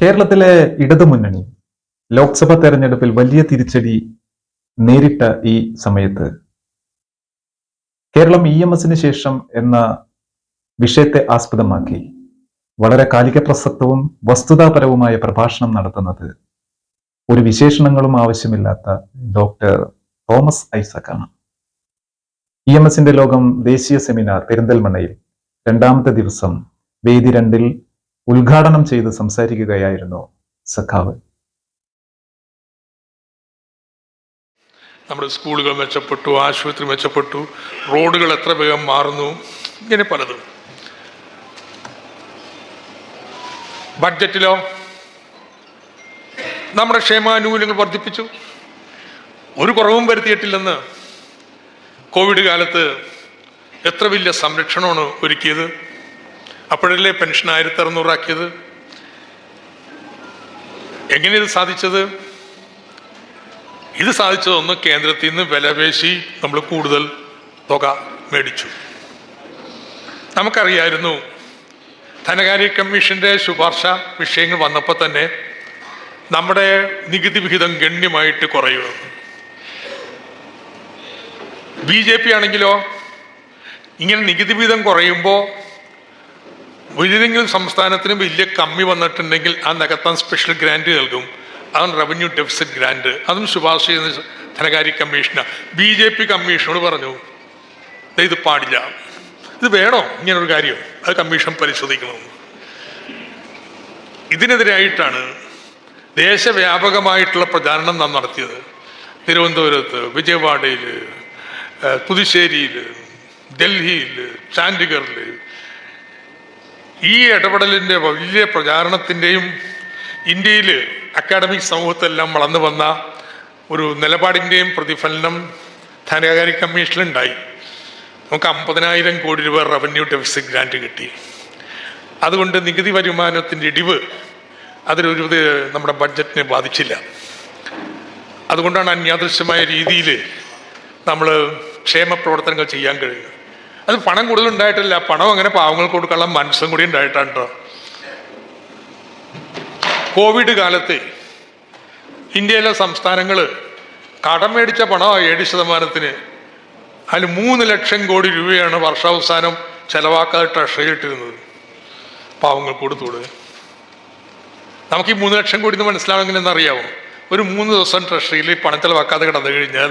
കേരളത്തിലെ ഇടതുമുന്നണി ലോക്സഭാ തെരഞ്ഞെടുപ്പിൽ വലിയ തിരിച്ചടി നേരിട്ട ഈ സമയത്ത് കേരളം ഇ എം എസിന് ശേഷം എന്ന വിഷയത്തെ ആസ്പദമാക്കി വളരെ കാലിക പ്രസക്തവും വസ്തുതാപരവുമായ പ്രഭാഷണം നടത്തുന്നത് ഒരു വിശേഷണങ്ങളും ആവശ്യമില്ലാത്ത ഡോക്ടർ തോമസ് ഐസക്കാണ്. ഇ എം എസിന്റെ ലോകം ദേശീയ സെമിനാർ പെരിന്തൽമണ്ണയിൽ രണ്ടാമത്തെ ദിവസം വേദി രണ്ടിൽ ഉദ്ഘാടനം ചെയ്ത് സംസാരിക്കുകയായിരുന്നു സഖാവ്. നമ്മുടെ സ്കൂളുകൾ മെച്ചപ്പെട്ടു ആശുപത്രി മെച്ചപ്പെട്ടു റോഡുകൾ എത്ര വേഗം മാറുന്നു ഇങ്ങനെ പലതും. ബഡ്ജറ്റിലോ? നമ്മുടെ ക്ഷേമാനുകൂല്യങ്ങൾ വർദ്ധിപ്പിച്ചു. ഒരു കുറവും വരുത്തിയിട്ടില്ലെന്ന് കോവിഡ് കാലത്ത് എത്ര വലിയ സംരക്ഷണമാണ് ഒരുക്കിയത്. അപ്പോഴല്ലേ പെൻഷൻ ആയിരത്തി അറുന്നൂറാക്കിയത് എങ്ങനെ ഇത് സാധിച്ചത്? ഇത് സാധിച്ചതൊന്ന് കേന്ദ്രത്തിൽ നിന്ന് വിലപേശി നമ്മൾ കൂടുതൽ തുക മേടിച്ചു. നമുക്കറിയായിരുന്നു ധനകാര്യ കമ്മീഷന്റെ ശുപാർശ വിഷയങ്ങൾ വന്നപ്പോൾ തന്നെ നമ്മുടെ നികുതി വിഹിതം ഗണ്യമായിട്ട് കുറയുമെന്ന് ബി ജെ പി ആണെങ്കിലോ ഇങ്ങനെ നികുതി വിഹിതം കുറയുമ്പോൾ ഏതെങ്കിലും സംസ്ഥാനത്തിന് വലിയ കമ്മി വന്നിട്ടുണ്ടെങ്കിൽ ആ നികത്താൻ സ്പെഷ്യൽ ഗ്രാൻഡ് നൽകും. അതാണ് റവന്യൂ ഡെഫിസിറ്റ് ഗ്രാൻഡ് അതും ശുപാർശ ചെയ്യുന്ന ധനകാര്യ കമ്മീഷനാണ് ബി ജെ പി കമ്മീഷനോട് പറഞ്ഞു "ദേ ഇത് പാടില്ല. ഇത് വേണോ? ഇങ്ങനൊരു കാര്യം. അത് കമ്മീഷൻ പരിശോധിക്കണം. ഇതിനെതിരായിട്ടാണ് ദേശവ്യാപകമായിട്ടുള്ള പ്രചാരണം നാം നടത്തിയത്. തിരുവനന്തപുരത്ത് വിജയവാഡയിൽ പുതുശ്ശേരിയിൽ ഡൽഹിയിൽ ചാൻഡിഗറിൽ ഈ ഇടപെടലിന്റെ വലിയ പ്രചാരണത്തിന്റെയും ഇന്ത്യയിൽ അക്കാഡമിക് സമൂഹത്തെല്ലാം വളർന്നു വന്ന ഒരു നിലപാടിന്റെയും പ്രതിഫലനം ധനകാര്യ കമ്മീഷനിലുണ്ടായി. നമുക്ക് അമ്പതിനായിരം കോടി രൂപ റവന്യൂ ഡെഫിസിറ്റ് ഗ്രാന്റ് കിട്ടി. അതുകൊണ്ട് നികുതി വരുമാനത്തിന്റെ ഇടിവ് അതിലൊരു നമ്മുടെ ബഡ്ജറ്റിനെ ബാധിച്ചില്ല. അതുകൊണ്ടാണ് അന്യാദൃശ്യമായ രീതിയിൽ നമ്മൾ ക്ഷേമ പ്രവർത്തനങ്ങൾ ചെയ്യാൻ കഴിയുന്നത്. അത് പണം കൂടുതൽ ഉണ്ടായിട്ടില്ല പണം അങ്ങനെ പാവങ്ങൾക്ക് കൊടുക്കാനുള്ള മനസ്സും കൂടി ഉണ്ടായിട്ടാണ് കേട്ടോ കോവിഡ് കാലത്ത് ഇന്ത്യയിലെ സംസ്ഥാനങ്ങൾ കടം മേടിച്ച പണം ഏഴ് ശതമാനത്തിന്. അതിൽ മൂന്ന് ലക്ഷം കോടി രൂപയാണ് വർഷാവസാനം ചെലവാക്കാതെ ട്രഷറി ഇട്ടിരുന്നത്. പാവങ്ങൾക്ക് കൊടുത്തുകൂടെ നമുക്ക് ഈ മൂന്ന് ലക്ഷം കോടി എന്ന് മനസ്സിലാവണമെങ്കിൽ എന്നറിയാമോ ഒരു മൂന്ന് ദിവസം ട്രഷറിയിൽ പണം ചെലവാക്കാതെ കിടന്നു കഴിഞ്ഞാൽ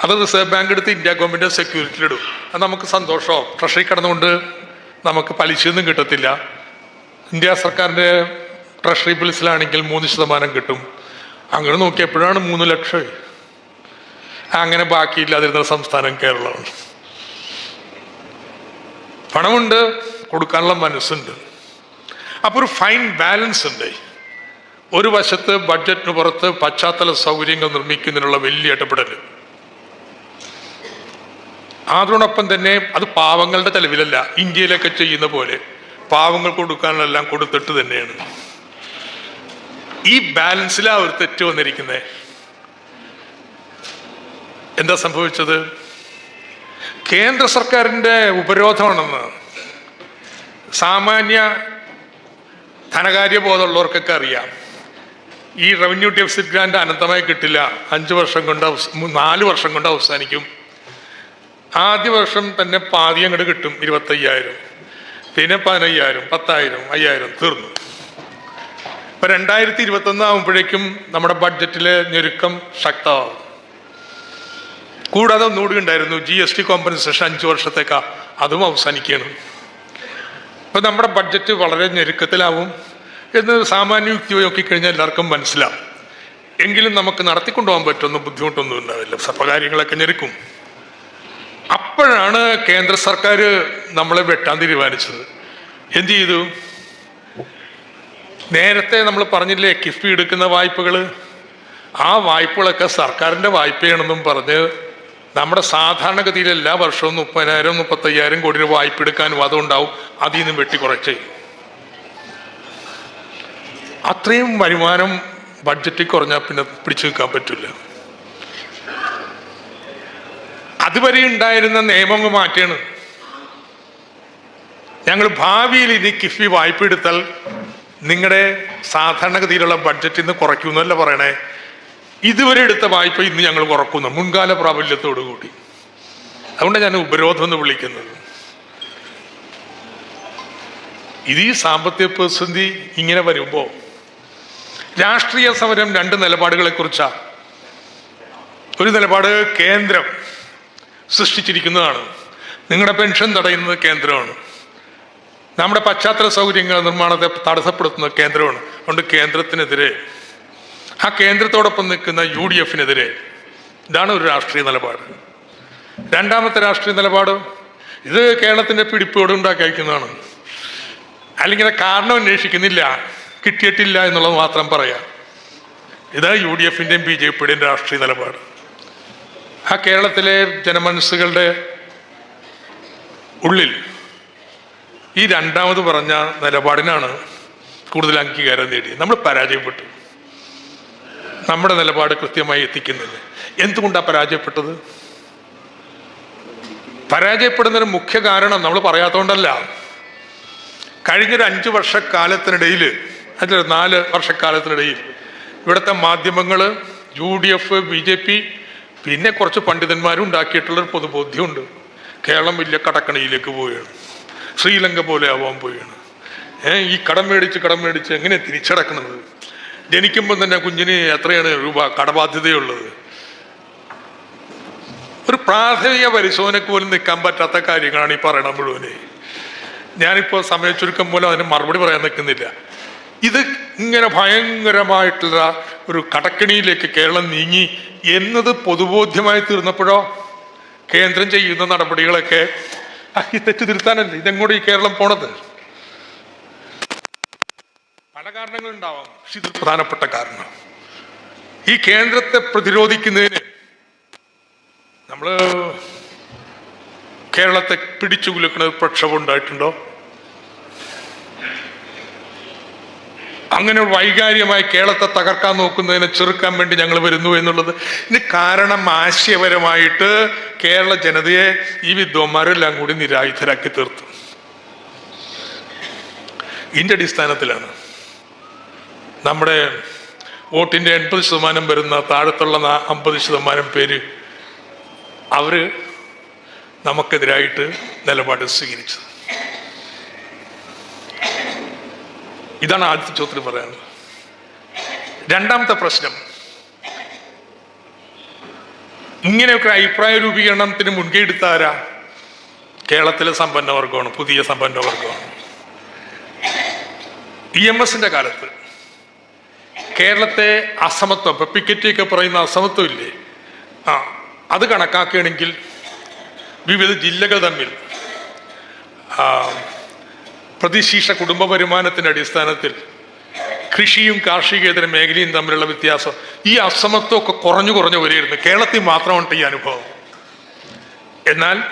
അത് റിസർവ് ബാങ്ക് എടുത്ത് ഇന്ത്യ ഗവൺമെന്റ് സെക്യൂരിറ്റിയിലിടും. അത് നമുക്ക് സന്തോഷമാവും. ട്രഷറി കിടന്നുകൊണ്ട് നമുക്ക് പലിശയൊന്നും കിട്ടത്തില്ല. ഇന്ത്യ സർക്കാരിന്റെ ട്രഷറി ബിൽസിലാണെങ്കിൽ മൂന്ന് ശതമാനം കിട്ടും. അങ്ങനെ നോക്കിയപ്പോഴാണ് മൂന്ന് ലക്ഷം അങ്ങനെ ബാക്കിയില്ലാതിരുന്ന സംസ്ഥാനം കേരളമാണ്. പണമുണ്ട് കൊടുക്കാനുള്ള മനസ്സുണ്ട്. അപ്പോൾ ഒരു ഫൈൻ ബാലൻസ് ഉണ്ട്. ഒരു വശത്ത് ബഡ്ജറ്റിന് പുറത്ത് പശ്ചാത്തല സൗകര്യങ്ങൾ നിർമ്മിക്കുന്നതിനുള്ള വലിയ ഇടപെടൽ അതോടൊപ്പം തന്നെ അത് പാവങ്ങളുടെ ചെലവിലല്ല ഇന്ത്യയിലൊക്കെ ചെയ്യുന്ന പോലെ. പാവങ്ങൾ കൊടുക്കാനെല്ലാം കൊടുത്തിട്ട് തന്നെയാണ്. ഈ ബാലൻസിലാ ഒരു തെറ്റ് വന്നിരിക്കുന്നത് എന്താ സംഭവിച്ചത്? കേന്ദ്ര സർക്കാരിന്റെ ഉപരോധമാണെന്ന്. സാമാന്യ ധനകാര്യ ബോധമുള്ളവർക്കൊക്കെ അറിയാം. ഈ റവന്യൂ ഡെഫിസിറ്റ് ഗ്രാൻഡ് അനന്തമായി കിട്ടില്ല. അഞ്ച് വർഷം കൊണ്ട് നാല് വർഷം കൊണ്ട് അവസാനിക്കും. ആദ്യ വർഷം തന്നെ പാതി അങ്ങോട്ട് കിട്ടും ഇരുപത്തയ്യായിരം. പിന്നെ പതിനയ്യായിരം പത്തായിരം അയ്യായിരം തീർന്നു. ഇപ്പൊ രണ്ടായിരത്തി ഇരുപത്തൊന്ന് ആകുമ്പോഴേക്കും നമ്മുടെ ബഡ്ജറ്റിലെ ഞെരുക്കം ശക്തമാവും കൂടാതെ ഒന്നുകൂടി ഉണ്ടായിരുന്നു ജി എസ് ടി കോമ്പൻസേഷൻ അഞ്ച് വർഷത്തേക്കാ അതും അവസാനിക്കുകയാണ്. അപ്പം നമ്മുടെ ബഡ്ജറ്റ് വളരെ ഞെരുക്കത്തിലാവും എന്ന് സാമാന്യ യുക്തി നോക്കിക്കഴിഞ്ഞാൽ എല്ലാവർക്കും മനസ്സിലാവും. എങ്കിലും നമുക്ക് നടത്തിക്കൊണ്ടുപോകാൻ പറ്റുന്ന ബുദ്ധിമുട്ടൊന്നും ഉണ്ടാവില്ല. സർവകാര്യങ്ങളൊക്കെ ഞെരുക്കും. അപ്പോഴാണ് കേന്ദ്ര സർക്കാർ നമ്മളെ വെട്ടാൻ തീരുമാനിച്ചത്. എന്ത് ചെയ്തു? നേരത്തെ നമ്മൾ പറഞ്ഞില്ലേ കിഫ്ബി എടുക്കുന്ന വായ്പകൾ ആ വായ്പകളൊക്കെ സർക്കാരിന്റെ വായ്പയാണെന്നും പറഞ്ഞ് നമ്മുടെ സാധാരണഗതിയിൽ എല്ലാ വർഷവും മുപ്പതിനായിരം മുപ്പത്തയ്യായിരം കോടി രൂപ വായ്പ എടുക്കാനും അതുണ്ടാവും. അതിൽ നിന്ന് വെട്ടിക്കുറച്ച് അത്രയും വരുമാനം ബഡ്ജറ്റിൽ കുറഞ്ഞാൽ പിന്നെ പിടിച്ചു നിൽക്കാൻ പറ്റില്ല. അതുവരെ ഉണ്ടായിരുന്ന നിയമങ്ങൾ മാറ്റിയാണ് ഞങ്ങൾ ഭാവിയിൽ ഇനി കിഫ്ബി വായ്പ എടുത്താൽ നിങ്ങളുടെ സാധാരണഗതിയിലുള്ള ബഡ്ജറ്റിൽ നിന്ന് കുറയ്ക്കുമെന്നല്ല പറയണേ. ഇതുവരെ എടുത്ത വായ്പ ഇന്ന് ഞങ്ങൾ കുറക്കുന്നു. മുൻകാല പ്രാബല്യത്തോടു കൂടി. അതുകൊണ്ട് ഞാൻ ഉപരോധം എന്ന് വിളിക്കുന്നത്. ഇത് ഈ സാമ്പത്തിക പ്രതിസന്ധി ഇങ്ങനെ വരുമ്പോൾ രാഷ്ട്രീയ സമരം രണ്ട് നിലപാടുകളെ കുറിച്ചാണ് ഒരു നിലപാട് കേന്ദ്രം. സൃഷ്ടിച്ചിരിക്കുന്നതാണ്. നിങ്ങളുടെ പെൻഷൻ തടയുന്നത് കേന്ദ്രമാണ്. നമ്മുടെ പശ്ചാത്തല സൗകര്യങ്ങൾ നിർമ്മാണത്തെ തടസ്സപ്പെടുത്തുന്ന കേന്ദ്രമാണ്. അതുകൊണ്ട് കേന്ദ്രത്തിനെതിരെ ആ കേന്ദ്രത്തോടൊപ്പം നിൽക്കുന്ന യു ഡി എഫിനെതിരെ ഇതാണ് ഒരു രാഷ്ട്രീയ നിലപാട്. രണ്ടാമത്തെ രാഷ്ട്രീയ നിലപാട് ഇത് കേരളത്തിന്റെ പിടിപ്പോട് ഉണ്ടാക്കി അയക്കുന്നതാണ്. അല്ലെങ്കിൽ കാരണം അന്വേഷിക്കുന്നില്ല കിട്ടിയിട്ടില്ല എന്നുള്ളത് മാത്രം പറയാം. ഇതാണ് യു ഡി എഫിന്റെയും ബി ജെ പിയുടെയും രാഷ്ട്രീയ നിലപാട്. ആ കേരളത്തിലെ ജനമനസ്സുകളുടെ ഉള്ളിൽ ഈ രണ്ടാമത് പറഞ്ഞ നിലപാടിനാണ് കൂടുതൽ അംഗീകാരം നേടിയത്. നമ്മൾ പരാജയപ്പെട്ടു. നമ്മുടെ നിലപാട് കൃത്യമായി എത്തിക്കുന്നില്ല. എന്തുകൊണ്ടാണ് പരാജയപ്പെട്ടത്? പരാജയപ്പെടുന്നതിന് മുഖ്യ കാരണം നമ്മൾ പറയാത്തതുകൊണ്ടല്ല കഴിഞ്ഞൊരു അഞ്ചു വർഷക്കാലത്തിനിടയിൽ അതിൽ നാല് വർഷക്കാലത്തിനിടയിൽ ഇവിടുത്തെ മാധ്യമങ്ങൾ U D F B J P പിന്നെ കുറച്ച് പണ്ഡിതന്മാരും ഉണ്ടാക്കിയിട്ടുള്ളൊരു പൊതുബോധ്യമുണ്ട്. കേരളം വലിയ കടക്കണിയിലേക്ക് പോവുകയാണ്. ശ്രീലങ്ക പോലെ ആവാൻ പോവുകയാണ്. ഏ ഈ കടം മേടിച്ച് കടം മേടിച്ച് എങ്ങനെ തിരിച്ചടക്കണത്? ജനിക്കുമ്പോൾ തന്നെ കുഞ്ഞിന് എത്രയാണ് രൂപ കടബാധ്യതയുള്ളത്? ഒരു പ്രാഥമിക പരിശോധനയ്ക്ക് പോലും നിൽക്കാൻ പറ്റാത്ത കാര്യങ്ങളാണ് ഈ പറയണ മുഴുവനെ. ഞാനിപ്പോൾ സമയ ചുരുക്കം മൂലം അതിന് മറുപടി പറയാൻ നിൽക്കുന്നില്ല. ഇത് ഇങ്ങനെ ഭയങ്കരമായിട്ടുള്ള ഒരു കടക്കിണിയിലേക്ക് കേരളം നീങ്ങി എന്നത് പൊതുബോധ്യമായി തീർന്നപ്പോഴോ? കേന്ദ്രം ചെയ്യുന്ന നടപടികളൊക്കെ ഈ തെറ്റ് തിരുത്താനല്ലേ ഇതെങ്ങോട്ട് ഈ കേരളം പോണത്? പല കാരണങ്ങളുണ്ടാവാം. പക്ഷെ ഇത് പ്രധാനപ്പെട്ട കാരണം. ഈ കേന്ദ്രത്തെ പ്രതിരോധിക്കുന്നതിന് നമ്മൾ കേരളത്തെ പിടിച്ചു കുലുക്കുന്ന പ്രക്ഷോഭം ഉണ്ടായിട്ടുണ്ടോ? അങ്ങനെ വൈകാരികമായി കേരളത്തെ തകർക്കാൻ നോക്കുന്നതിനെ ചെറുക്കാൻ വേണ്ടി ഞങ്ങൾ വരുന്നു എന്നുള്ളത്. ഇതിന് കാരണം ആശയപരമായിട്ട് കേരള ജനതയെ ഈ വിദ്വാന്മാരെല്ലാം കൂടി നിരായുധരാക്കി തീർത്തു. ഇതിന്റെ അടിസ്ഥാനത്തിലാണ് നമ്മുടെ വോട്ടിന്റെ എൺപത് ശതമാനം വരുന്ന താഴത്തുള്ള അമ്പത് ശതമാനം പേര് അവർ നമുക്കെതിരായിട്ട് നിലപാട് സ്വീകരിച്ചത്. ഇതാണ് ആദ്യത്തെ ചോദ്യത്തിൽ പറയാനുള്ളത് രണ്ടാമത്തെ പ്രശ്നം. ഇങ്ങനെയൊക്കെ അഭിപ്രായ രൂപീകരണത്തിന് മുൻകൈ എടുത്ത ആരാ? കേരളത്തിലെ സമ്പന്നവർഗമാണ് പുതിയ സമ്പന്നവർഗമാണ് ഇ എം എസിന്റെ കാലത്ത് കേരളത്തെ അസമത്വം ഇപ്പൊ പിക്കറ്റി ഒക്കെ പറയുന്ന അസമത്വം ഇല്ലേ? ആ അത് കണക്കാക്കുകയാണെങ്കിൽ വിവിധ ജില്ലകൾ തമ്മിൽ പ്രതിശീർഷ കുടുംബ വരുമാനത്തിന്റെ അടിസ്ഥാനത്തിൽ കൃഷിയും കാർഷികേതര മേഖലയും തമ്മിലുള്ള വ്യത്യാസം ഈ അസമത്വമൊക്കെ കുറഞ്ഞു കുറഞ്ഞു വരികയായിരുന്നു. കേരളത്തിൽ മാത്രമാണ് ഈ അനുഭവം. എന്നാൽ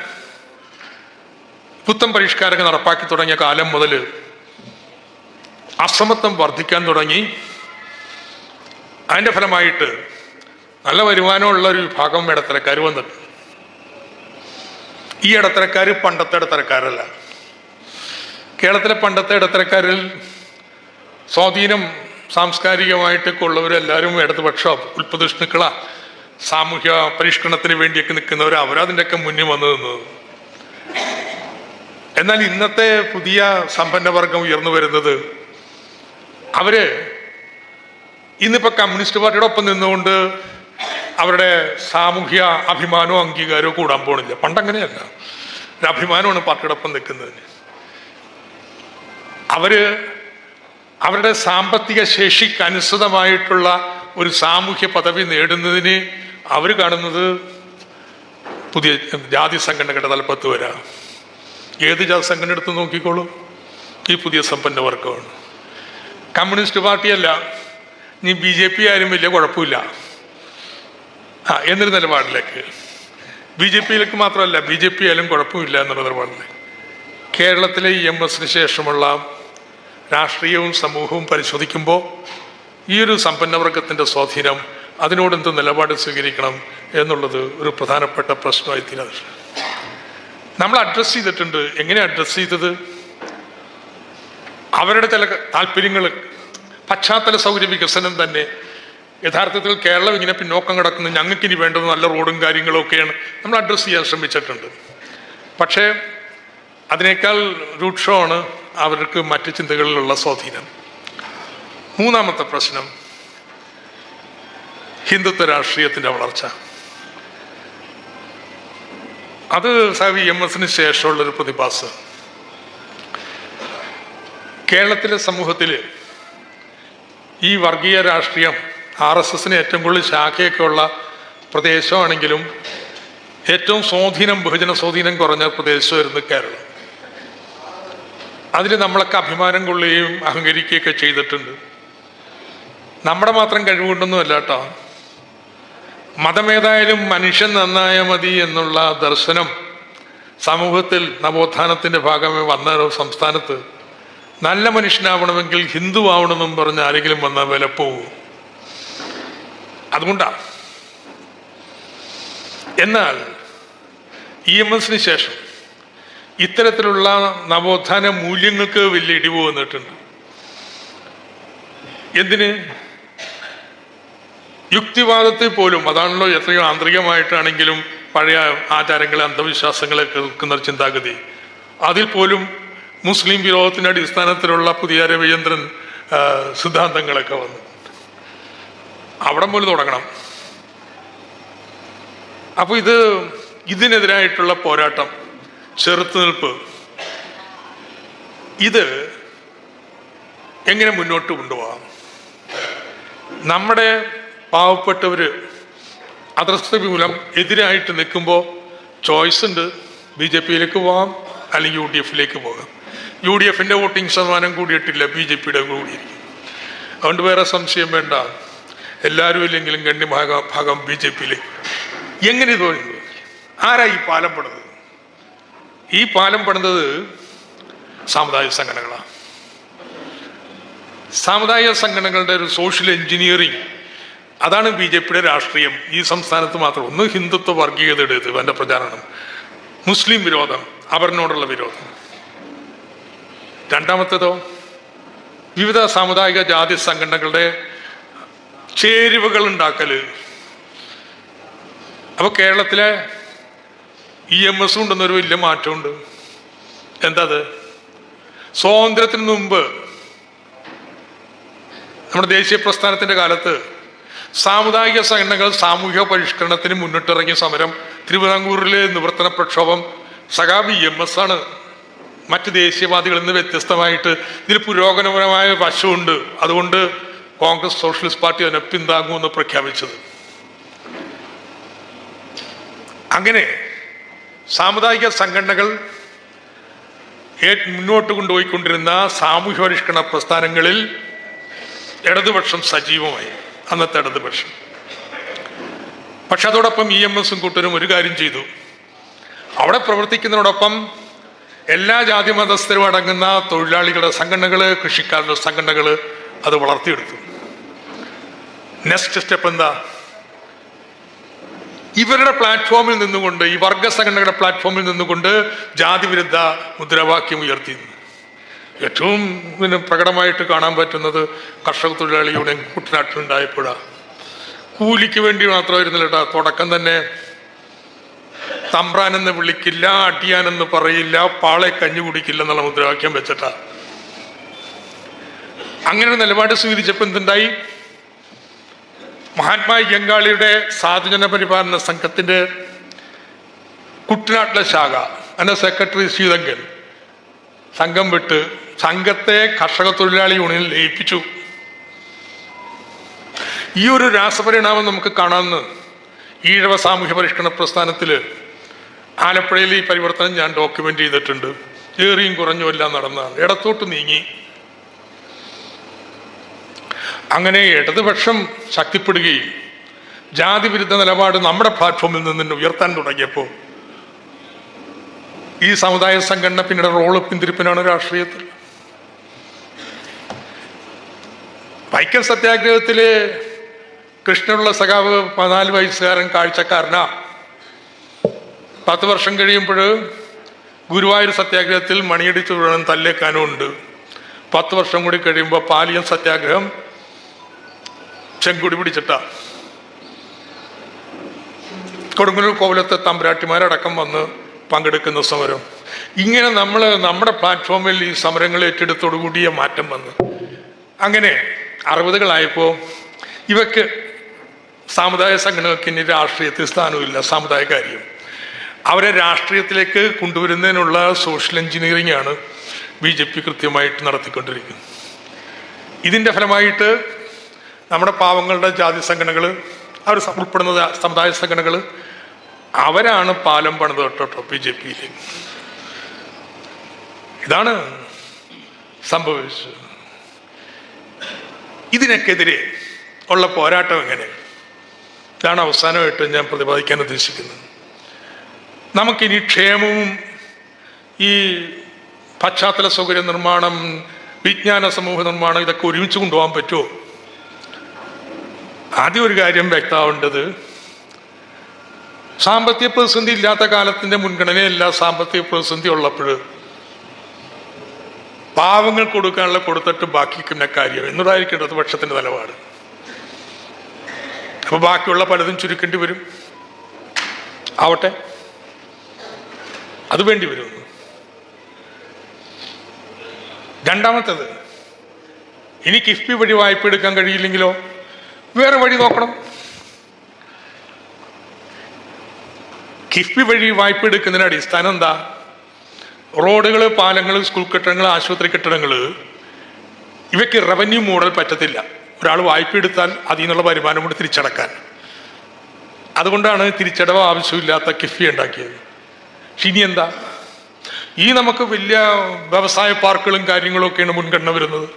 പുത്തൻ പരിഷ്കാരങ്ങൾ നടപ്പാക്കി തുടങ്ങിയ കാലം മുതൽ അസമത്വം വർദ്ധിക്കാൻ തുടങ്ങി. അതിന്റെ ഫലമായിട്ട് നല്ല വരുമാനമുള്ള ഒരു വിഭാഗം ഇടത്തരക്കാർ വന്നിട്ടുണ്ട്. ഈ ഇടത്തരക്കാർ പണ്ടത്തെ ഇടത്തരക്കാരല്ല. കേരളത്തിലെ പണ്ടത്തെ ഇടത്തരക്കാരിൽ സ്വാധീനം സാംസ്കാരികമായിട്ടൊക്കെ ഉള്ളവരെല്ലാവരും ഇടതുപക്ഷ ഉൽപ്പതിഷ്ണുക്കള. സാമൂഹ്യ പരിഷ്കരണത്തിന് വേണ്ടിയൊക്കെ നിൽക്കുന്നവർ അവരതിന്റെയൊക്കെ മുന്നിൽ വന്നു നിന്നത് എന്നാൽ ഇന്നത്തെ പുതിയ സമ്പന്നവർഗം ഉയർന്നു വരുന്നത് അവർ ഇന്നിപ്പോ കമ്മ്യൂണിസ്റ്റ് പാർട്ടിയുടെ ഒപ്പം നിന്നുകൊണ്ട് അവരുടെ സാമൂഹ്യ അഭിമാനവും അംഗീകാരവും കൂടാൻ പോണില്ല. പണ്ടങ്ങനെയല്ല. ഒരു അഭിമാനമാണ് പാർട്ടിയുടെ ഒപ്പം നിൽക്കുന്നതിന്. അവർ അവരുടെ സാമ്പത്തിക ശേഷിക്ക് അനുസൃതമായിട്ടുള്ള ഒരു സാമൂഹ്യ പദവി നേടുന്നതിന് അവർ കാണുന്നത് പുതിയ ജാതി സംഘടനകളുടെ തലപ്പത്ത് വരാം. ഏത് ജാതി സംഘടന എടുത്ത് നോക്കിക്കോളൂ. ഈ പുതിയ സമ്പന്ന വർഗമാണ്. കമ്മ്യൂണിസ്റ്റ് പാർട്ടിയല്ല. ഇനി ബി ജെ പി ആയാലും വലിയ കുഴപ്പമില്ല. ആ എന്നൊരു നിലപാടിലേക്ക്. ബി ജെ പിയിലേക്ക് മാത്രമല്ല ബി ജെ പി ആയാലും കുഴപ്പമില്ല എന്നുള്ള നിലപാടിലേക്ക്. കേരളത്തിലെ ഇ എം എസിന് ശേഷമുള്ള രാഷ്ട്രീയവും സമൂഹവും പരിശോധിക്കുമ്പോൾ ഈ ഒരു സമ്പന്നവർഗത്തിന്റെ സ്വാധീനം അതിനോടെന്ത് നിലപാട് സ്വീകരിക്കണം എന്നുള്ളത് ഒരു പ്രധാനപ്പെട്ട പ്രശ്നമായി തീരുന്നത് നമ്മൾ അഡ്രസ്സ് ചെയ്തിട്ടുണ്ട്. എങ്ങനെ അഡ്രസ്സ് ചെയ്തത്? അവരുടെ ചില താല്പര്യങ്ങൾ പശ്ചാത്തല സൗകര്യ വികസനം തന്നെ. യഥാർത്ഥത്തിൽ കേരളം ഇങ്ങനെ പിന്നോക്കം കിടക്കുന്നു. ഞങ്ങൾക്ക് ഇനി വേണ്ടത് നല്ല റോഡും കാര്യങ്ങളും ഒക്കെയാണ്. നമ്മൾ അഡ്രസ്സ് ചെയ്യാൻ ശ്രമിച്ചിട്ടുണ്ട്. പക്ഷേ അതിനേക്കാൾ രൂക്ഷമാണ് അവർക്ക് മറ്റു ചിന്തകളിലുള്ള സ്വാധീനം. മൂന്നാമത്തെ പ്രശ്നം ഹിന്ദുത്വ രാഷ്ട്രീയത്തിന്റെ വളർച്ച. അത് സാവി എം എസിന് ശേഷമുള്ളൊരു പ്രതിഭാസം. കേരളത്തിലെ സമൂഹത്തിൽ ഈ വർഗീയ രാഷ്ട്രീയം ആർ എസ് എസിന് ഏറ്റവും കൂടുതൽ ശാഖയൊക്കെ ഉള്ള പ്രദേശമാണെങ്കിലും ഏറ്റവും സ്വാധീനം ബഹുജന സ്വാധീനം കുറഞ്ഞ പ്രദേശമായിരുന്നു കേരളം. അതിൽ നമ്മളൊക്കെ അഭിമാനം കൊള്ളുകയും അഹങ്കരിക്കുകയൊക്കെ ചെയ്തിട്ടുണ്ട്. നമ്മുടെ മാത്രം കഴിവുകൊണ്ടൊന്നും അല്ല കേട്ടോ മതമേതായാലും മനുഷ്യൻ നന്നായ മതി എന്നുള്ള ദർശനം സമൂഹത്തിൽ നവോത്ഥാനത്തിന്റെ ഭാഗമായി വന്ന സംസ്ഥാനത്ത് നല്ല മനുഷ്യനാവണമെങ്കിൽ ഹിന്ദു ആവണമെന്നും പറഞ്ഞ് ആരെങ്കിലും വന്നാൽ വിലപ്പോവും അതുകൊണ്ടാ. എന്നാൽ ഇ എം എസിന് ശേഷം ഇത്തരത്തിലുള്ള നവോത്ഥാന മൂല്യങ്ങൾക്ക് വലിയ ഇടിവ് വന്നിട്ടുണ്ട് എന്തിന്? യുക്തിവാദത്തിൽ പോലും അതാണല്ലോ എത്രയോ ആന്തരികമായിട്ടാണെങ്കിലും പഴയ ആചാരങ്ങളെ അന്ധവിശ്വാസങ്ങളെ കേൾക്കുന്ന ചിന്താഗതി. അതിൽ പോലും മുസ്ലിം വിരോധത്തിന്റെ അടിസ്ഥാനത്തിലുള്ള പുതിയ രവിചന്ദ്രൻ സിദ്ധാന്തങ്ങളൊക്കെ വന്നു അവിടെ മുതൽ തുടങ്ങണം. അപ്പൊ ഇത് ഇതിനെതിരായിട്ടുള്ള പോരാട്ടം ചെറുത്തുനിൽപ്പ് ഇത് എങ്ങനെ മുന്നോട്ട് കൊണ്ടുപോകാം? നമ്മുടെ പാവപ്പെട്ടവര് അദർസ്ഥ മൂലം എതിരായിട്ട് നിൽക്കുമ്പോൾ ചോയ്സ് ഉണ്ട്. ബി ജെ പിയിലേക്ക് പോകാം അല്ലെങ്കിൽ യു ഡി എഫിലേക്ക് പോകാം. യു ഡി എഫിന്റെ വോട്ടിംഗ് ശതമാനം കൂടിയിട്ടില്ല ബി ജെ പിയുടെ കൂടിയിരിക്കും. അതുകൊണ്ട് വേറെ സംശയം വേണ്ട. എല്ലാവരും ഇല്ലെങ്കിലും ഗണ്യഭാഗം ഭാഗം ബി ജെ പിയിലേക്ക്. എങ്ങനെ തോന്നുന്നു ആരായി പാലം പണിത് ഈ പാലം പണിതത് സാമുദായിക സംഘടനകളാണ്. സാമുദായിക സംഘടനകളുടെ ഒരു സോഷ്യൽ എഞ്ചിനീയറിംഗ് അതാണ് ബി ജെ പിയുടെ രാഷ്ട്രീയം. ഈ സംസ്ഥാനത്ത് മാത്രം ഒന്ന് ഹിന്ദുത്വ വർഗീയതയുടെ ഇത് എന്റെ പ്രചാരണം. മുസ്ലിം വിരോധം അവരിനോടുള്ള വിരോധം. രണ്ടാമത്തേതോ വിവിധ സാമുദായിക ജാതി സംഘടനകളുടെ ചേരുവകൾ ഉണ്ടാക്കൽ. അപ്പൊ കേരളത്തിലെ ഇ എം എസ് ഉണ്ടെന്നൊരു വലിയ മാറ്റമുണ്ട്. എന്താ സ്വാതന്ത്ര്യത്തിന് മുമ്പ് നമ്മുടെ ദേശീയ പ്രസ്ഥാനത്തിന്റെ കാലത്ത് സാമുദായിക സംഘടനകൾ സാമൂഹിക പരിഷ്കരണത്തിന് മുന്നിട്ടിറങ്ങിയ സമരം തിരുവിതാംകൂറിലെ നിവർത്തന പ്രക്ഷോഭം സഖാബി എം എസ് ആണ്. മറ്റ് ദേശീയവാദികളിൽ നിന്ന് വ്യത്യസ്തമായിട്ട് ഇതിൽ പുരോഗമനപരമായ വശമുണ്ട്. അതുകൊണ്ട് കോൺഗ്രസ് സോഷ്യലിസ്റ്റ് പാർട്ടി അതിനെ പിന്താങ്ങുമെന്ന് പ്രഖ്യാപിച്ചത്. അങ്ങനെ സാമുദായിക സംഘടനകൾ മുന്നോട്ട് കൊണ്ടുപോയിക്കൊണ്ടിരുന്ന സാമൂഹ്യ പരിഷ്കരണ പ്രസ്ഥാനങ്ങളിൽ ഇടതുപക്ഷം സജീവമായി. അന്നത്തെ ഇടതുപക്ഷം. പക്ഷെ അതോടൊപ്പം ഇ എം എസും കൂട്ടരും ഒരു കാര്യം ചെയ്തു. അവിടെ പ്രവർത്തിക്കുന്നതോടൊപ്പം എല്ലാ ജാതി മതസ്ഥരും അടങ്ങുന്ന തൊഴിലാളികളുടെ സംഘടനകൾ കൃഷിക്കാരുടെ സംഘടനകൾ അത് വളർത്തിയെടുത്തു. നെക്സ്റ്റ് സ്റ്റെപ്പ് എന്താ? ഇവരുടെ പ്ലാറ്റ്ഫോമിൽ നിന്നുകൊണ്ട് ഈ വർഗ സംഘടനകളുടെ പ്ലാറ്റ്ഫോമിൽ നിന്നുകൊണ്ട് ജാതി വിരുദ്ധ മുദ്രാവാക്യം ഉയർത്തി. ഏറ്റവും പിന്നെ പ്രകടമായിട്ട് കാണാൻ പറ്റുന്നത് കർഷക തൊഴിലാളി യൂണിയൻ കുട്ടനാട്ടിലുണ്ടായപ്പോഴാണ് കൂലിക്ക് വേണ്ടി മാത്രമായിരുന്നില്ല കേട്ടോ തുടക്കം തന്നെ. തമ്പ്രാനെന്ന് വിളിക്കില്ല അടിയാനെന്ന് പറയില്ല പാളെ കഞ്ഞു കുടിക്കില്ല എന്നുള്ള മുദ്രാവാക്യം വെച്ചിട്ടാ. അങ്ങനെ ഒരു നിലപാട് സ്വീകരിച്ചപ്പോൾ എന്തുണ്ടായി? മഹാത്മാ ജംഗാളിയുടെ സാധുജന പരിപാലന സംഘത്തിന്റെ കുട്ടനാട്ടിലെ ശാഖ അതിന്റെ സെക്രട്ടറി ശ്രീതങ്കൻ സംഘം വിട്ട് സംഘത്തെ കർഷക തൊഴിലാളി യൂണിയനിൽ ലയിപ്പിച്ചു. ഈ ഒരു രാസപരിണാമം നമുക്ക് കാണാമെന്ന് ഈഴവ സാമൂഹ്യ പരിഷ്കരണ പ്രസ്ഥാനത്തിൽ ആലപ്പുഴയിൽ ഈ പരിവർത്തനം ഞാൻ ഡോക്യുമെന്റ് ചെയ്തിട്ടുണ്ട്. ഏറിയും കുറഞ്ഞും എല്ലാം നടന്നതാണ്. ഇടത്തോട്ട് നീങ്ങി. അങ്ങനെ ഇടതുപക്ഷം ശക്തിപ്പെടുകയും ജാതി വിരുദ്ധ നിലപാട് നമ്മുടെ പ്ലാറ്റ്ഫോമിൽ നിന്ന് ഉയർത്താൻ തുടങ്ങിയപ്പോൾ ഈ സമുദായ സംഘടന പിന്നീട് റോൾ പിന്തിരിപ്പിനാണ് രാഷ്ട്രീയത്തിൽ. വൈക്കം സത്യാഗ്രഹത്തിൽ കൃഷ്ണനുള്ള സഖാവ് പതിനാല് വയസ്സുകാരൻ കാഴ്ചക്കാരനാ. പത്ത് വർഷം കഴിയുമ്പോൾ ഗുരുവായൂർ സത്യാഗ്രഹത്തിൽ മണിയടിച്ചു വീഴണം തല്ലേക്കാനും ഉണ്ട്. പത്ത് വർഷം കൂടി കഴിയുമ്പോൾ പാലിയം സത്യാഗ്രഹം ചെങ്കുടി പിടിച്ചിട്ട. കൊടുങ്ങല്ലൂർ കോവിലത്തെ തമ്പുരാട്ടിമാരടക്കം വന്ന് പങ്കെടുക്കുന്ന സമരം. ഇങ്ങനെ നമ്മൾ നമ്മുടെ പ്ലാറ്റ്ഫോമിൽ ഈ സമരങ്ങൾ ഏറ്റെടുത്തോടുകൂടിയ മാറ്റം വന്നു. അങ്ങനെ അറുപതുകളായപ്പോൾ ഇവക്ക് സാമുദായ സംഘടനകൾക്ക് ഇനി രാഷ്ട്രീയത്തിൽ സ്ഥാനമില്ല സാമുദായ കാര്യം. അവരെ രാഷ്ട്രീയത്തിലേക്ക് കൊണ്ടുവരുന്നതിനുള്ള സോഷ്യൽ എഞ്ചിനീയറിംഗ് ആണ് ബി ജെ പി കൃത്യമായിട്ട് നടത്തിക്കൊണ്ടിരിക്കുന്നത്. ഇതിന്റെ ഫലമായിട്ട് നമ്മുടെ പാവങ്ങളുടെ ജാതി സംഘടനകൾ അവർ ഉൾപ്പെടുന്ന സമുദായ സംഘടനകൾ അവരാണ് പാലം പണിത് കേട്ടോ ബി ജെ പിയിൽ ഇതാണ് സംഭവിച്ചത്. ഇതിനൊക്കെതിരെ ഉള്ള പോരാട്ടം എങ്ങനെ? ഇതാണ് അവസാനമായിട്ട് ഞാൻ പ്രതിപാദിക്കാൻ ഉദ്ദേശിക്കുന്നത്. നമുക്കിനി ക്ഷേമവും ഈ പശ്ചാത്തല സൗകര്യ നിർമ്മാണം വിജ്ഞാന സമൂഹ നിർമ്മാണം ഇതൊക്കെ ഒരുമിച്ച് കൊണ്ടുപോകാൻ പറ്റുമോ? ആദ്യം ഒരു കാര്യം വ്യക്തമാവേണ്ടത് സാമ്പത്തിക പ്രതിസന്ധി ഇല്ലാത്ത കാലത്തിന്റെ മുൻഗണനയല്ല സാമ്പത്തിക പ്രതിസന്ധി ഉള്ളപ്പോൾ പാവങ്ങൾ കൊടുക്കാനുള്ള കൊടുത്തിട്ട് ബാക്കിക്കുന്ന കാര്യം എന്നതായിരിക്കും പക്ഷത്തിന്റെ നിലപാട്. അപ്പൊ ബാക്കിയുള്ള പലതും ചുരുക്കേണ്ടി വരും. ആവട്ടെ. അത് വേണ്ടി വരും രണ്ടാമത്തേത് ഇനി കിഫ്ബി വഴി വായ്പ എടുക്കാൻ കഴിയില്ലെങ്കിലോ? വേറെ വഴി നോക്കണം. കിഫ്ബി വഴി വായ്പ എടുക്കുന്നതിന് അടിസ്ഥാനം എന്താ? റോഡുകൾ പാലങ്ങൾ സ്കൂൾ കെട്ടിടങ്ങൾ ആശുപത്രി കെട്ടിടങ്ങൾ ഇവയ്ക്ക് റവന്യൂ മോഡൽ പറ്റത്തില്ല. ഒരാൾ വായ്പ എടുത്താൽ അതിൽ നിന്നുള്ള വരുമാനം കൊണ്ട് തിരിച്ചടക്കാൻ. അതുകൊണ്ടാണ് തിരിച്ചടവ് ആവശ്യമില്ലാത്ത കിഫ്ബി ഉണ്ടാക്കിയത്. പക്ഷെ ഇനി എന്താ? ഈ നമുക്ക് വലിയ വ്യവസായ പാർക്കുകളും കാര്യങ്ങളും ഒക്കെയാണ് മുൻഗണന വരുന്നത്.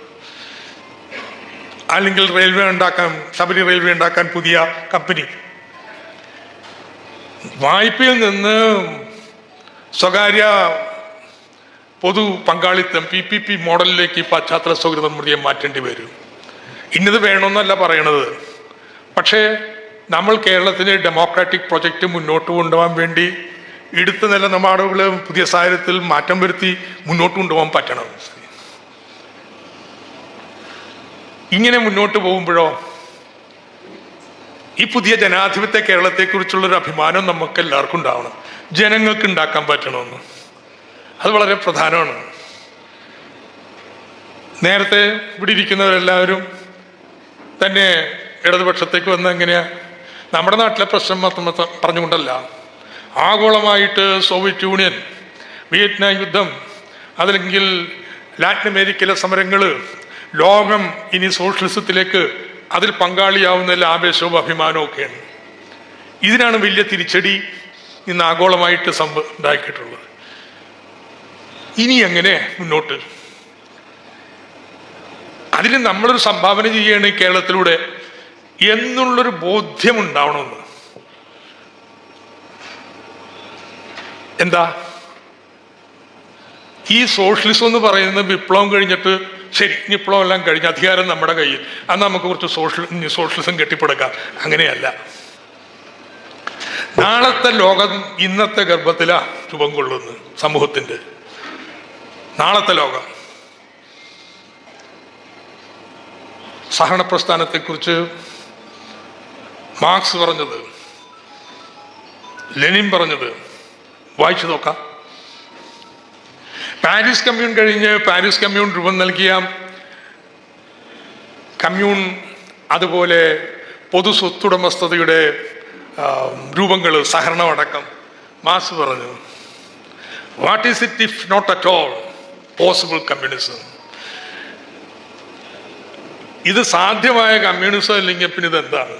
അല്ലെങ്കിൽ റെയിൽവേ ഉണ്ടാക്കാൻ ശബരി റെയിൽവേ ഉണ്ടാക്കാൻ പുതിയ കമ്പനി വായ്പയിൽ നിന്ന് സ്വകാര്യ പൊതു പങ്കാളിത്തം പി പി പി മോഡലിലേക്ക് പശ്ചാത്തല സൗകര്യ നിർമ്മിതിയെ മാറ്റേണ്ടി വരും. ഇന്നത് വേണമെന്നല്ല പറയണത്. പക്ഷേ നമ്മൾ കേരളത്തിന് ഡെമോക്രാറ്റിക് പ്രൊജക്റ്റ് മുന്നോട്ട് കൊണ്ടുപോകാൻ വേണ്ടി എടുത്ത നില നിലപാടുകൾ പുതിയ സാഹചര്യത്തിൽ മാറ്റം വരുത്തി മുന്നോട്ട് കൊണ്ടുപോകാൻ പറ്റണം. ഇങ്ങനെ മുന്നോട്ട് പോകുമ്പോഴോ? ഈ പുതിയ ജനാധിപത്യ കേരളത്തെക്കുറിച്ചുള്ളൊരു അഭിമാനം നമുക്ക് എല്ലാവർക്കും ഉണ്ടാവണം. ജനങ്ങൾക്ക് ഉണ്ടാക്കാൻ പറ്റണമെന്ന്. അത് വളരെ പ്രധാനമാണ്. നേരത്തെ ഇവിടെ ഇരിക്കുന്നവരെല്ലാവരും തന്നെ ഇടതുപക്ഷത്തേക്ക് വന്ന് എങ്ങനെയാ? നമ്മുടെ നാട്ടിലെ പ്രശ്നം മാത്രം പറഞ്ഞുകൊണ്ടല്ല. ആഗോളമായിട്ട് സോവിയറ്റ് യൂണിയൻ വിയറ്റ്നാം യുദ്ധം അതല്ലെങ്കിൽ ലാറ്റിൻ അമേരിക്കയിലെ സമരങ്ങൾ ലോകം ഇനി സോഷ്യലിസത്തിലേക്ക് അതിൽ പങ്കാളിയാവുന്നതിൽ ആവേശവും അഭിമാനവും ഒക്കെയാണ്. ഇതിനാണ് വലിയ തിരിച്ചടി ഇന്ന് ആഗോളമായിട്ട് സംഭ ഉണ്ടാക്കിയിട്ടുള്ളത്. ഇനി എങ്ങനെ മുന്നോട്ട്? അതിന് നമ്മളൊരു സംഭാവന ചെയ്യുകയാണ് കേരളത്തിലൂടെ എന്നുള്ളൊരു ബോധ്യം ഉണ്ടാവണമെന്ന്. എന്താ? ഈ സോഷ്യലിസം എന്ന് പറയുന്ന വിപ്ലവം കഴിഞ്ഞിട്ട് ശരി വിപ്ലവം എല്ലാം കഴിഞ്ഞ് അധികാരം നമ്മുടെ കയ്യിൽ. അന്ന് നമുക്ക് കുറച്ച് സോഷ്യൽ സോഷ്യലിസം കെട്ടിപ്പടുക്കാം. അങ്ങനെയല്ല. നാളത്തെ ലോകം ഇന്നത്തെ ഗർഭത്തിലാ രൂപം കൊള്ളുന്നത് സമൂഹത്തിന്റെ നാളത്തെ ലോകം. സഹന പ്രസ്ഥാനത്തെക്കുറിച്ച് മാർക്സ് പറഞ്ഞത് ലെനിൻ പറഞ്ഞത് വായിച്ചു നോക്കാം. പാരീസ് കമ്മ്യൂൺ കഴിഞ്ഞ് പാരീസ് കമ്മ്യൂൺ രൂപം നൽകിയ കമ്മ്യൂൺ അതുപോലെ പൊതു സ്വത്തുടമസ്ഥതയുടെ രൂപങ്ങൾ സഹകരണമടക്കം മാസ് പറഞ്ഞു. What is it if not at all possible communism ഇത് സാധ്യമായ കമ്മ്യൂണിസം അല്ലെങ്കിൽ പിന്നെ ഇതെന്താണ്?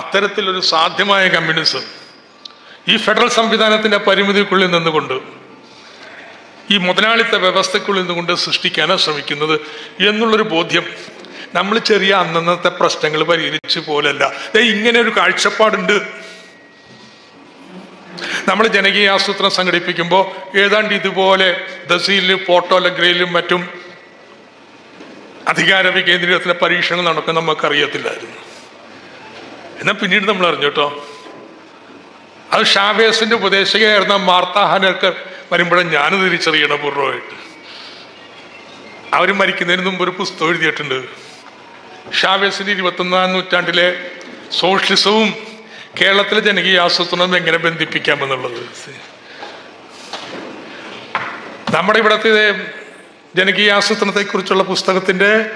അത്തരത്തിലൊരു സാധ്യമായ കമ്മ്യൂണിസം ഈ ഫെഡറൽ സംവിധാനത്തിന്റെ പരിമിതിക്കുള്ളിൽ നിന്നുകൊണ്ട് ഈ മുതലാളിത്ത വ്യവസ്ഥക്കുള്ളിൽ നിന്നുകൊണ്ട് സൃഷ്ടിക്കാനാണ് ശ്രമിക്കുന്നത് എന്നുള്ളൊരു ബോധ്യം നമ്മൾ ചെറിയ അന്നന്നത്തെ പ്രശ്നങ്ങൾ പരിഹരിച്ച് പോലല്ല. ഇങ്ങനെ ഒരു കാഴ്ചപ്പാടുണ്ട്. നമ്മൾ ജനകീയ ആസൂത്രണം സംഘടിപ്പിക്കുമ്പോൾ ഏതാണ്ട് ഇതുപോലെ ദസീലിലും പോർട്ടോ ലഗ്രയിലും മറ്റും അധികാര വികേന്ദ്രീകരണത്തിന്റെ പരീക്ഷണം നടക്കും നമുക്കറിയത്തില്ലായിരുന്നു. എന്നാൽ പിന്നീട് നമ്മൾ അറിഞ്ഞു കേട്ടോ. അത് ഷാവേസിന്റെ ഉപദേശകയായിരുന്ന മാർത്താഹാനൊക്കെ വരുമ്പോഴും ഞാൻ തിരിച്ചറിയണം പൂർണമായിട്ട്. അവർ മരിക്കുന്നതിന് മുമ്പ് ഒരു പുസ്തകം എഴുതിയിട്ടുണ്ട്. ഷാവേസിന്റെ ഇരുപത്തൊന്നാം നൂറ്റാണ്ടിലെ സോഷ്യലിസവും കേരളത്തിലെ ജനകീയ ആസൂത്രണവും എങ്ങനെ ബന്ധിപ്പിക്കാമെന്നുള്ളത്. നമ്മുടെ ഇവിടുത്തെ ജനകീയ ആസൂത്രണത്തെക്കുറിച്ചുള്ള പുസ്തകത്തിന്റെ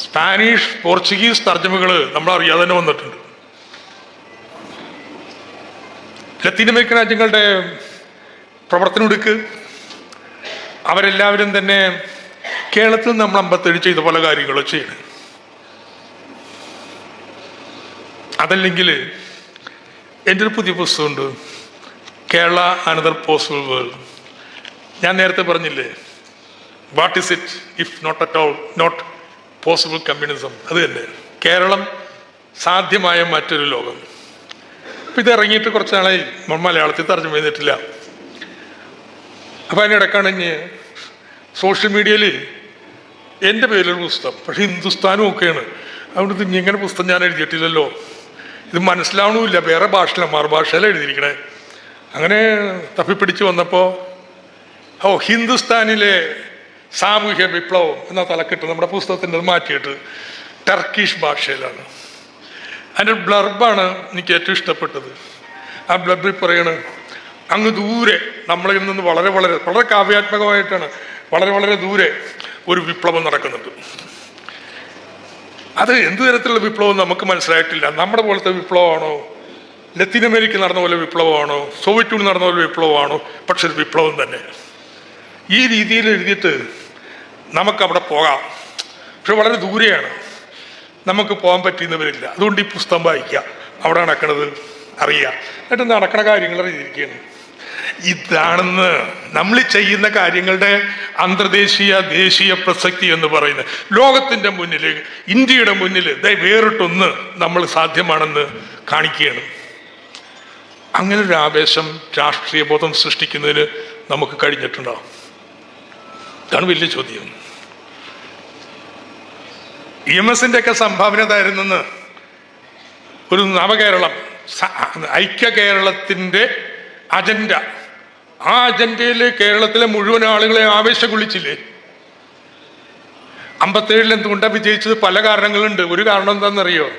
സ്പാനിഷ് പോർച്ചുഗീസ് തർജമകൾ നമ്മൾ അറിയാതെ തന്നെ വന്നിട്ടുണ്ട്. ലത്തീൻ അമേരിക്കൻ രാജ്യങ്ങളുടെ പ്രവർത്തനം എടുക്ക്. അവരെല്ലാവരും തന്നെ കേരളത്തിൽ നമ്മൾ അമ്പത്തേഴ് ചെയ്ത പല കാര്യങ്ങളും ചെയ്യണം. അതല്ലെങ്കിൽ എന്റെ ഒരു പുതിയ പുസ്തകമുണ്ട് കേരള അനദർ പോസിബിൾ വേൾഡ് ഞാൻ നേരത്തെ പറഞ്ഞില്ലേ what is it if not at all not possible communism അത് തന്നെ. കേരളം സാധ്യമായ മറ്റൊരു ലോകം. ഇപ്പം ഇത് ഇറങ്ങിയിട്ട് കുറച്ച് നാളായി. നമ്മൾ മലയാളത്തിൽ തർജമ ചെയ്തിട്ടില്ല. അപ്പം അതിനിടക്കാണ് ഇനി സോഷ്യൽ മീഡിയയിൽ എന്റെ പേരിലൊരു പുസ്തകം. പക്ഷേ ഹിന്ദുസ്ഥാനും ഒക്കെയാണ്. അതുകൊണ്ട് ഇത് ഇങ്ങനെ പുസ്തകം ഞാൻ എഴുതിയിട്ടില്ലല്ലോ. ഇത് മനസ്സിലാവണമില്ല. വേറെ ഭാഷയിലാണ് മാറുഭാഷയിലാണ് എഴുതിയിരിക്കണേ. അങ്ങനെ തപ്പിപ്പിടിച്ച് വന്നപ്പോൾ ഓ ഹിന്ദുസ്ഥാനിലെ സാമൂഹ്യ വിപ്ലവം എന്ന തലക്കെട്ട് നമ്മുടെ പുസ്തകത്തിന്റെ മാറ്റിയിട്ട് ടർക്കിഷ് ഭാഷയിലാണ്. അതിന്റെ ബ്ലർബാണ് എനിക്ക് ഏറ്റവും ഇഷ്ടപ്പെട്ടത്. ആ ബ്ലർബിൽ പറയണ് അങ്ങ് ദൂരെ നമ്മളിൽ നിന്ന് വളരെ വളരെ വളരെ കാവ്യാത്മകമായിട്ടാണ് വളരെ വളരെ ദൂരെ ഒരു വിപ്ലവം നടക്കുന്നുണ്ട്. അത് എന്ത് തരത്തിലുള്ള വിപ്ലവം നമുക്ക് മനസ്സിലായിട്ടില്ല. നമ്മുടെ പോലത്തെ വിപ്ലവമാണോ? ലത്തീൻ അമേരിക്ക നടന്ന പോലെ വിപ്ലവമാണോ? സോവിയറ്റ് യൂണിയൻ നടന്ന പോലെ വിപ്ലവമാണോ? പക്ഷെ ഒരു വിപ്ലവം തന്നെ. ഈ രീതിയിൽ എഴുതിയിട്ട് നമുക്കവിടെ പോകാം. പക്ഷെ വളരെ ദൂരെയാണ്. നമുക്ക് പോകാൻ പറ്റുന്നവരില്ല. അതുകൊണ്ട് ഈ പുസ്തകം വായിക്കുക അവിടെ നടക്കണത് അറിയുക എന്നിട്ട് നടക്കണ കാര്യങ്ങൾ അറിഞ്ഞിരിക്കുകയാണ്. ഇതാണെന്ന് നമ്മൾ ചെയ്യുന്ന കാര്യങ്ങളുടെ അന്തർദേശീയ ദേശീയ പ്രസക്തി എന്ന് പറയുന്നത്. ലോകത്തിന്റെ മുന്നിൽ ഇന്ത്യയുടെ മുന്നിൽ ദേ വേറിട്ടൊന്ന് നമ്മൾ സാധ്യമാണെന്ന് കാണിക്കുകയാണ്. അങ്ങനെ ഒരു ആവേശം രാഷ്ട്രീയ ബോധം സൃഷ്ടിക്കുന്നതിന് നമുക്ക് കഴിഞ്ഞിട്ടുണ്ടോ ഇതാണ് വലിയ ചോദ്യം. ഇ എം എസിന്റെ ഒക്കെ സംഭാവന ഇതായിരുന്നെന്ന് ഒരു നവകേരളം ഐക്യ കേരളത്തിന്റെ അജണ്ട. ആ അജണ്ടയിൽ കേരളത്തിലെ മുഴുവൻ ആളുകളെ ആവേശം കൊള്ളിച്ചില്ലേ അമ്പത്തേഴിൽ എന്തുകൊണ്ടാണ് വിജയിച്ചത്? പല കാരണങ്ങളുണ്ട്. ഒരു കാരണം എന്താണെന്നറിയോ?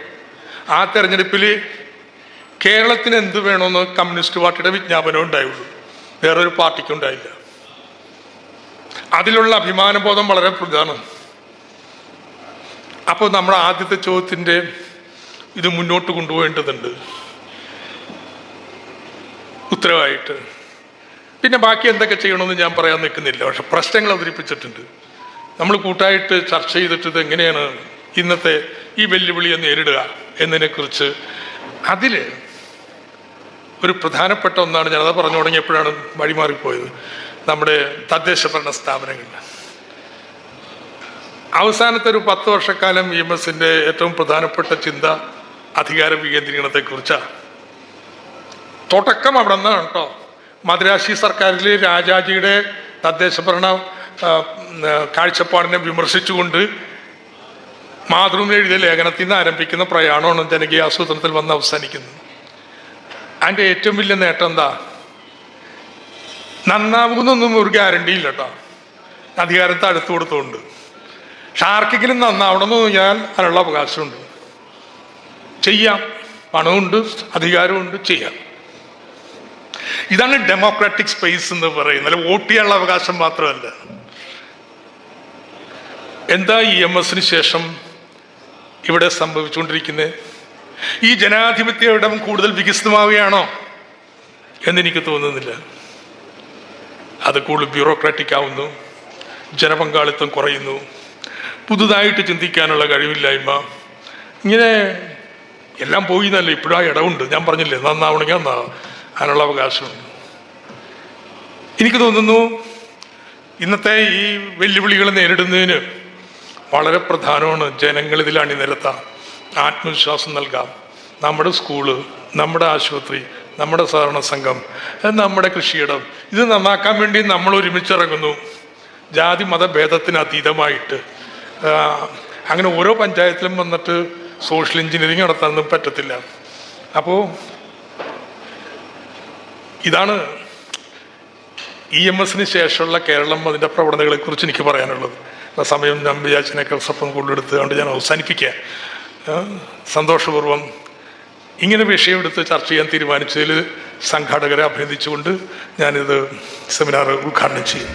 ആ തെരഞ്ഞെടുപ്പിൽ കേരളത്തിന് എന്ത് വേണമെന്ന് കമ്മ്യൂണിസ്റ്റ് പാർട്ടിയുടെ വിജ്ഞാപനം ഉണ്ടായുള്ളൂ. വേറൊരു പാർട്ടിക്കുണ്ടായില്ല അതിലുള്ള അഭിമാനബോധം വളരെ പ്രധാനം. അപ്പോൾ നമ്മൾ ആദ്യത്തെ ചോദ്യത്തിന്റെ ഇത് മുന്നോട്ട് കൊണ്ടുപോകേണ്ടതുണ്ട്. ഉത്തരവായിട്ട്. പിന്നെ ബാക്കി എന്തൊക്കെ ചെയ്യണമെന്ന് ഞാൻ പറയാൻ നിൽക്കുന്നില്ല. പക്ഷെ പ്രശ്നങ്ങൾ അവതരിപ്പിച്ചിട്ടുണ്ട്. നമ്മൾ കൂട്ടായിട്ട് ചർച്ച ചെയ്തിട്ട് ഇത് എങ്ങനെയാണ് ഇന്നത്തെ ഈ വെല്ലുവിളിയെ നേരിടുക എന്നതിനെക്കുറിച്ച് അതിൽ ഒരു പ്രധാനപ്പെട്ട ഒന്നാണ് ഞാനത് പറഞ്ഞു തുടങ്ങിയപ്പോഴാണ് വഴിമാറിപ്പോയത്. നമ്മുടെ തദ്ദേശ ഭരണ സ്ഥാപനങ്ങൾ അവസാനത്തെ ഒരു പത്ത് വർഷക്കാലം ഇ എം എസിന്റെ ഏറ്റവും പ്രധാനപ്പെട്ട ചിന്ത അധികാര വികേന്ദ്രീകരണത്തെ കുറിച്ചാണ് തുടക്കം അവിടെ നിന്നാണ് കേട്ടോ. മദ്രാശി സർക്കാരിൽ രാജാജിയുടെ തദ്ദേശ ഭരണ ആ, കാഴ്ചപ്പാടിനെ വിമർശിച്ചുകൊണ്ട് മാതൃഭൂമി എഴുതിയ ലേഖനത്തിൽ നിന്ന് ആരംഭിക്കുന്ന പ്രയാണമാണ് ജനകീയ ആസൂത്രണത്തിൽ വന്ന് അവസാനിക്കുന്നത്. അതിന്റെ ഏറ്റവും വലിയ നേട്ടം എന്താ? നന്നാവുന്നൊന്നും ഒരു ഗ്യാരണ്ടി ഇല്ല കേട്ടോ. അധികാരത്തെ അടുത്ത് കൊടുത്തുകൊണ്ട് പക്ഷെ ആർക്കെങ്കിലും നന്നാവണം എന്ന് തോന്നിയാൽ അതിനുള്ള അവകാശമുണ്ട്. ചെയ്യാം. പണമുണ്ട് അധികാരമുണ്ട് ചെയ്യാം. ഇതാണ് ഡെമോക്രാറ്റിക് സ്പേസ് എന്ന് പറയുന്നത്. അല്ല വോട്ട് ചെയ്യാനുള്ള അവകാശം മാത്രമല്ല. എന്താ ഇ എം എസിന് ശേഷം ഇവിടെ സംഭവിച്ചുകൊണ്ടിരിക്കുന്നത് ഈ ജനാധിപത്യ ഇടം കൂടുതൽ വികസിതമാവുകയാണോ എന്നെനിക്ക് തോന്നുന്നില്ല. അത് കൂടുതൽ ബ്യൂറോക്രാറ്റിക് ആവുന്നു ജനപങ്കാളിത്തം കുറയുന്നു. പുതുതായിട്ട് ചിന്തിക്കാനുള്ള കഴിവില്ലായ്മ. ഇങ്ങനെ എല്ലാം പോയി എന്നല്ല ഇപ്പോഴും ആ ഇടവുണ്ട്. ഞാൻ പറഞ്ഞില്ലേ നന്നാവണമെങ്കിൽ നന്നാവാം അതിനുള്ള അവകാശമുണ്ട് എനിക്ക് തോന്നുന്നു ഇന്നത്തെ ഈ വെല്ലുവിളികൾ നേരിടുന്നതിന് വളരെ പ്രധാനമാണ് ജനങ്ങൾ ഇതിൽ അണിനിരത്താം ആത്മവിശ്വാസം നൽകാം നമ്മുടെ സ്കൂൾ നമ്മുടെ ആശുപത്രി നമ്മുടെ സഹകരണ സംഘം നമ്മുടെ കൃഷിയിടം ഇത് നന്നാക്കാൻ വേണ്ടി നമ്മൾ ഒരുമിച്ചിറങ്ങുന്നു. ജാതി മതഭേദത്തിന് അതീതമായിട്ട്. അങ്ങനെ ഓരോ പഞ്ചായത്തിലും വന്നിട്ട് സോഷ്യൽ എഞ്ചിനീയറിങ് നടത്താനൊന്നും പറ്റത്തില്ല. അപ്പോൾ ഇതാണ് ഇ എം എസിന് ശേഷമുള്ള കേരളം അതിന്റെ പ്രവണതകളെക്കുറിച്ച് എനിക്ക് പറയാനുള്ളത്. സമയം ഞാൻ വിചാരിച്ചതിനേക്കാൾ സ്വപ്നം കൂടുതലെടുത്ത് എടുത്തുകൊണ്ട് ഞാൻ അവസാനിപ്പിക്കുക. സന്തോഷപൂർവം ഇങ്ങനെ വിഷയമെടുത്ത് ചർച്ച ചെയ്യാൻ തീരുമാനിച്ചതിൽ സംഘാടകരെ അഭിനന്ദിച്ചുകൊണ്ട് ഞാനിത് സെമിനാർ ഉദ്ഘാടനം ചെയ്യും.